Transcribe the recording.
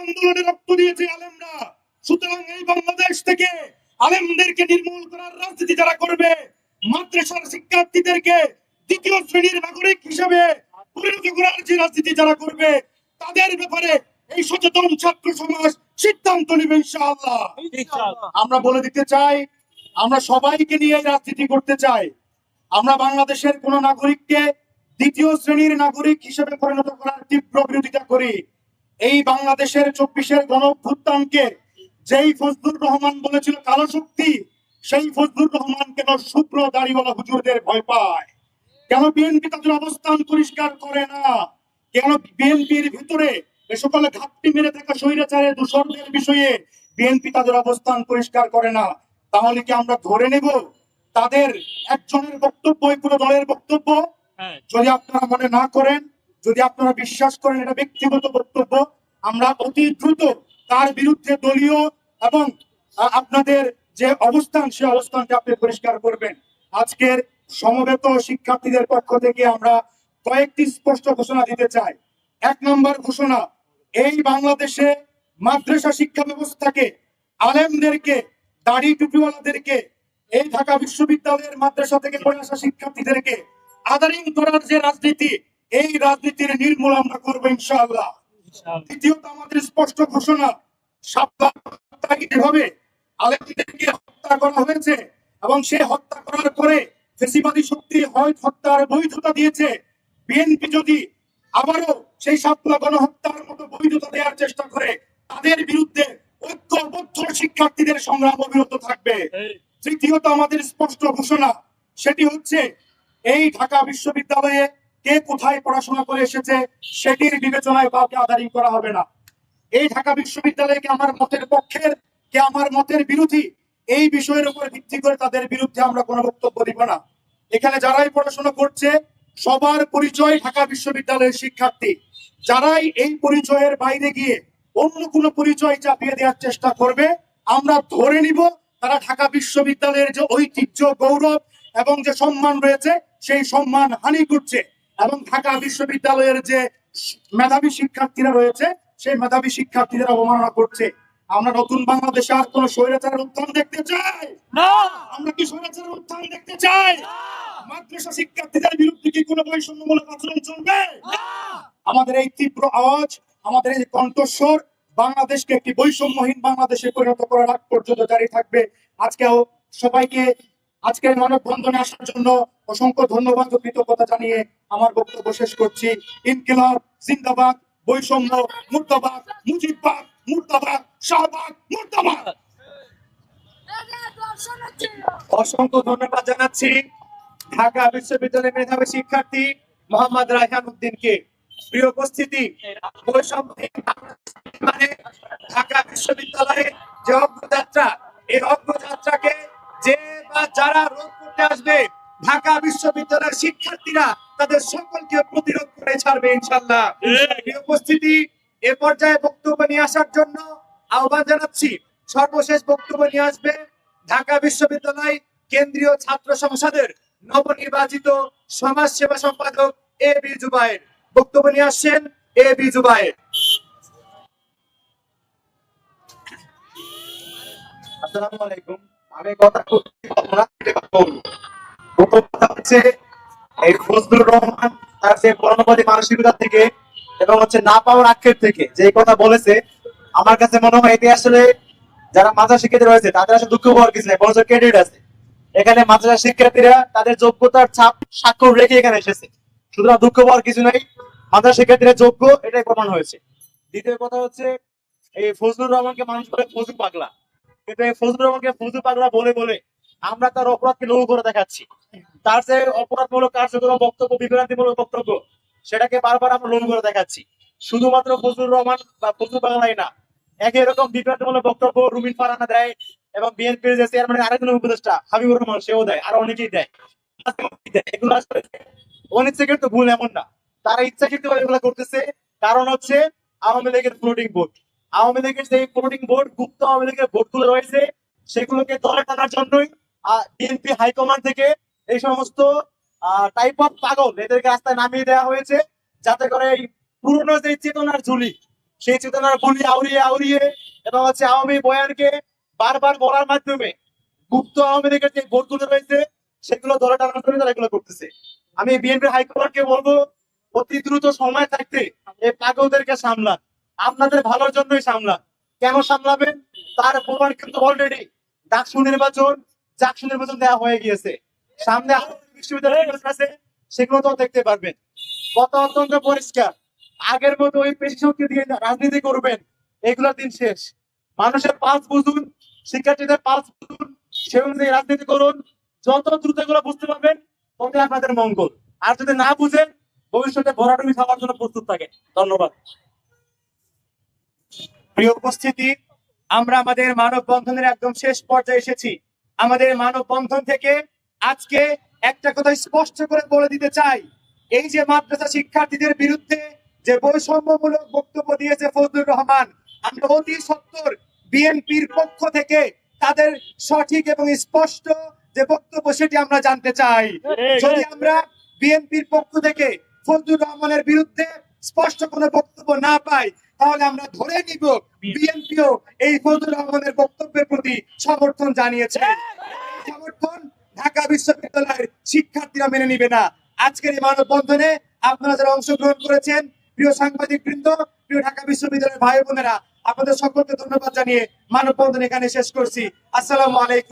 আন্দোলনে রক্ত দিয়েছে আলেমরা। সুতরাং এই বাংলাদেশ থেকে আলেমদেরকে নির্মূল করার রাজনীতি যারা করবে মাদ্রাসার শিক্ষার্থীদেরকে দ্বিতীয় শ্রেণির নাগরিক হিসেবে পরিণত করার যে রাজনীতি যারা করবে তাদের ব্যাপারে এই সচেতন ছাত্র সমাজ সিদ্ধান্ত নেবে ইনশাআল্লাহ। আমরা বলে দিতে চাই আমরা সবাইকে নিয়ে এই রাজনীতি করতে চাই। আমরা বাংলাদেশের কোন নাগরিককে দ্বিতীয় শ্রেণির নাগরিক হিসেবে পরিণত করার তীব্র বিরোধিতা করি। এই বাংলাদেশের চব্বিশের গণ অভ্যুত্থানকে যেই ফজলুর রহমান বলেছিল কালো শক্তি সেই ফজলুর রহমান কেন শুভ্র দাড়িওয়ালা হুজুরদের ভয় পায়। কেন বিএনপি তাদের অবস্থান পরিষ্কার করে না? কেন বিএনপির ভিতরে এ সকল ঘাপটি মেরে থাকা স্বৈরাচারের দূষণের বিষয়ে বিএনপি তাদের অবস্থান পরিষ্কার করে না? তাহলে কি আমরা ধরে নেব তাদের একজনের বক্তব্য পুরো দলের বক্তব্য? যদি আপনারা মনে না করেন যদি আপনারা বিশ্বাস করেন এটা ব্যক্তিগত বক্তব্য, আমরা অতি দ্রুত তার বিরুদ্ধে দলীয় এবং আপনাদের যে অবস্থান, সে অবস্থানকে আপনি পরিষ্কার করবেন। আজকের সমবেত শিক্ষার্থীদের পক্ষ থেকে আমরা কয়েকটি স্পষ্ট ঘোষণা দিতে চাই। এক নম্বর ঘোষণা, এই বাংলাদেশে মাদ্রাসা শিক্ষা ব্যবস্থাকে আলেমদেরকে, দাড়ি টুপিওয়ালাদেরকে, এই ঢাকা বিশ্ববিদ্যালয়ের মাদ্রাসা থেকে পড়ে আসা শিক্ষার্থীদেরকে আদারিং করার যে রাজনীতি এই রাজনীতির নির্মূল আমরা করব ইনশাআল্লাহ। দ্বিতীয়ত আমাদের স্পষ্ট ঘোষণা আলেমদেরকে হত্যা করা হয়েছে এবং সে হত্যা করার পরে ফেসিবাদী শক্তি হয় হত্যার বৈধতা দিয়েছে বিএনপি যদি আবারও সেই সাপলা গণহত্যার মতো বৈধতা দেওয়ার চেষ্টা করে তাদের বিরুদ্ধে ঐক্যবদ্ধ শিক্ষার্থীদের সংগ্রাম অবিরত থাকবে। তৃতীয়ত আমাদের স্পষ্ট ঘোষণা সেটি হচ্ছে এই ঢাকা বিশ্ববিদ্যালয়ে কে কোথায় পড়াশোনা করে এসেছে সেটির বিবেচনায় কাউকে আধারিং করা হবে না। এই ঢাকা বিশ্ববিদ্যালয়কে আমার মতের পক্ষের, কে আমার মতের বিরোধী, এই বিষয়ের উপর ভিত্তি করে তাদের বিরুদ্ধে আমরা কোনো বক্তব্য দিব না। এখানে যারাই পড়াশোনা করছে, সবার পরিচয় ঢাকা বিশ্ববিদ্যালয়ের শিক্ষার্থী। যারাই এই পরিচয়ের বাইরে গিয়ে অন্য কোনো পরিচয় চাপিয়ে দেওয়ার চেষ্টা করবে, আমরা ধরে নিব তারা ঢাকা বিশ্ববিদ্যালয়ের যে ঐতিহ্য, গৌরব এবং যে সম্মান রয়েছে, সেই সম্মান হানি করছে। এবং ঢাকা বিশ্ববিদ্যালয়ের যে মেধাবী শিক্ষার্থীরা রয়েছে সেই মেধাবী শিক্ষার্থীদের অবমাননা করছে। আমরা নতুন বাংলাদেশে আর কোন স্বৈরাচারের উত্থান দেখতে চাই? আমরা কি স্বৈরাচারের উত্থান দেখতে চাই? মাদ্রাসা শিক্ষার্থীদের বিরুদ্ধে কি কোনো বৈষম্যমূলক আচরণ চলবে? আমাদের এই তীব্র আওয়াজ আমাদের এই কণ্ঠস্বর বাংলাদেশকে একটি বৈষম্যহীন বাংলাদেশে পরিণত করার আগ পর্যন্ত জারি থাকবে। আজকেও সবাইকে আজকের মানববন্ধনে আসার জন্য অসংখ্য ধন্যবাদ ও কৃতজ্ঞতা জানিয়ে আমার বক্তব্য শেষ করছি। ইনকিলাব, জিন্দাবাদ, বৈষম্য, মুর্দাবাদ, মুজিববাদ, মুর্দাবাদ, শাহবাগ, মুর্দাবাদ। অসংখ্য ধন্যবাদ জানাচ্ছি ঢাকা বিশ্ববিদ্যালয়ের মেধাবী শিক্ষার্থী মোহাম্মদ রায়হান উদ্দিনকে। প্রিয় উপস্থিতি মানে ঢাকা বিশ্ববিদ্যালয়ের যে অগ্রযাত্রা, এই অগ্রযাত্রাকে যে বা যারা রোধ করতে আসবে ঢাকা বিশ্ববিদ্যালয়ের শিক্ষার্থীরা তাদের সকলকে প্রতিরোধ করে ছাড়বে ইনশাল্লাহ উপস্থিতি এ পর্যায়ে বক্তব্য নিয়ে আসার জন্য আহ্বান জানাচ্ছি। সর্বশেষ বক্তব্য নিয়ে আসবে ঢাকা বিশ্ববিদ্যালয় কেন্দ্রীয় ছাত্র সংসদের নবনির্বাচিত সমাজ সেবা সম্পাদক এ বি জুবায়ের। বক্তব্য নিয়ে আসছেন এ বি জুবায়ের। আসসালামু আলাইকুম। এই ফজলুর রহমান থেকে এবং আমার কাছে মনে হয় এটি আসলে যারা মাদ্রাসা শিক্ষার্থী রয়েছে, তাদের আসলে দুঃখ পাওয়ার কিছু নেই, বরঞ্চ ক্রেডিট আছে। এখানে মাদ্রাসা শিক্ষার্থীরা তাদের যোগ্যতার ছাপ স্বাক্ষর রেখে এখানে এসেছে। সুতরাং দুঃখ পাওয়ার কিছু নেই, মাদ্রাসা শিক্ষার্থীরা যোগ্য এটাই প্রমাণ হয়েছে। দ্বিতীয় কথা হচ্ছে, এই ফজলুর রহমানকে মানুষ বলে ফজু পাগলা। কিন্তু আমরা তার অপরাধকে লঘু করে দেখাচ্ছি। তার যে অপরাধমূলক কার্যক্রম, বক্তব্য, বিভ্রান্তিমূলক বক্তব্য, সেটাকে বারবার আমরা লঘু করে দেখাচ্ছি। শুধুমাত্র ফজলুর রহমান বা বাংলাই না, একই রকম বিভ্রান্তিমূলক বক্তব্য রুমিন ফারানা দেয় এবং বিএনপির যে চেয়ারম্যানের আরেকজন উপদেষ্টা, হাবিবুর রহমান, সেও দেয়, আর অনেকেই দেয়। এগুলো আসলে অনিচ্ছাকৃত তো ভুল এমন না। তারা ইচ্ছাকৃত এগুলো করতেছে। কারণ হচ্ছে আওয়ামী লীগের ফ্লোটিং বোর্ড আওয়ামী লীগের যে ফ্লোটিং বোর্ড গুপ্ত আওয়ামী লীগের ভোটগুলো রয়েছে, সেগুলোকে দলে টানার জন্যই বিএনপি হাইকমান্ড থেকে এই সমস্ত টাইপ অফ পাগল এদেরকে রাস্তায় নামিয়ে দেওয়া হয়েছে, যাতে করে এই পুরনো যে চেতনার ঝুলি, সেই চেতনার বলি আউরিয়ে আউরিয়ে এবং হচ্ছে আওয়ামী বয়ানকে বারবার বলার মাধ্যমে গুপ্ত আওয়ামী লীগের যে ভোটগুলো রয়েছে, সেগুলো দলে টানার জন্য তারা এগুলো করতেছে। আমি বিএনপি হাইকমান্ডকে বলব, অতি দ্রুত সময় থাকতে এই পাগলদেরকে সামলান। আপনাদের ভালোর জন্যই সামলান কেন সামলাবেন তার প্রমাণ কিন্তু অলরেডি ডাকসু নির্বাচন চাকসু নির্বাচন দেওয়া হয়ে গিয়েছে। সামনে বিশ্ববিদ্যালয় আছে, সেগুলো তো দেখতে পারবেন। কত অত্যন্ত পরিষ্কার। আগের মতো ওই পেশি শক্তি দিয়ে রাজনীতি করবেন, এগুলোর দিন শেষ। মানুষের পাঁচ বুঝুন, শিক্ষার্থীদের পাঁচ বুঝুন, সে অনুযায়ী রাজনীতি করুন। যত দ্রুত এগুলো বুঝতে পারবেন তত আপনাদের মঙ্গল। আর যদি না বুঝেন, ভবিষ্যতে ভরাডুবি খাওয়ার জন্য প্রস্তুত থাকে ধন্যবাদ। প্রিয় উপস্থিতি, আমরা আমাদের মানববন্ধনের একদম শেষ পর্যায়ে এসেছি। আমাদের মানববন্ধন থেকে আজকে একটা কথা স্পষ্ট করে বলে দিতে চাই। এই যে মাদ্রাসা শিক্ষার্থীদের বিরুদ্ধে যে বৈষম্যমূলক বক্তব্য দিয়েছে ফজলুর রহমান, আমরা অতি সত্তর বিএনপির পক্ষ থেকে তাদের সঠিক এবং স্পষ্ট যে বক্তব্য সেটি আমরা জানতে চাই। যদি আমরা বিএনপির পক্ষ থেকে ফজলুর রহমানের বিরুদ্ধে স্পষ্ট কোনো বক্তব্য না পাই তাহলে আমরা ধরে নিব বিএনপিও এই ফজলুর রহমানের বক্তব্যের প্রতি সমর্থন জানিয়েছে। সমর্থন ঢাকা বিশ্ববিদ্যালয়ের শিক্ষার্থীরা মেনে নিবে না। আজকের এই মানববন্ধনে আপনারা যারা অংশগ্রহণ করেছেন, প্রিয় সাংবাদিক বৃন্দ, প্রিয় ঢাকা বিশ্ববিদ্যালয়ের ভাই বোনেরা, আপনাদের সকলকে ধন্যবাদ জানিয়ে মানববন্ধন এখানে শেষ করছি। আসসালামু আলাইকুম।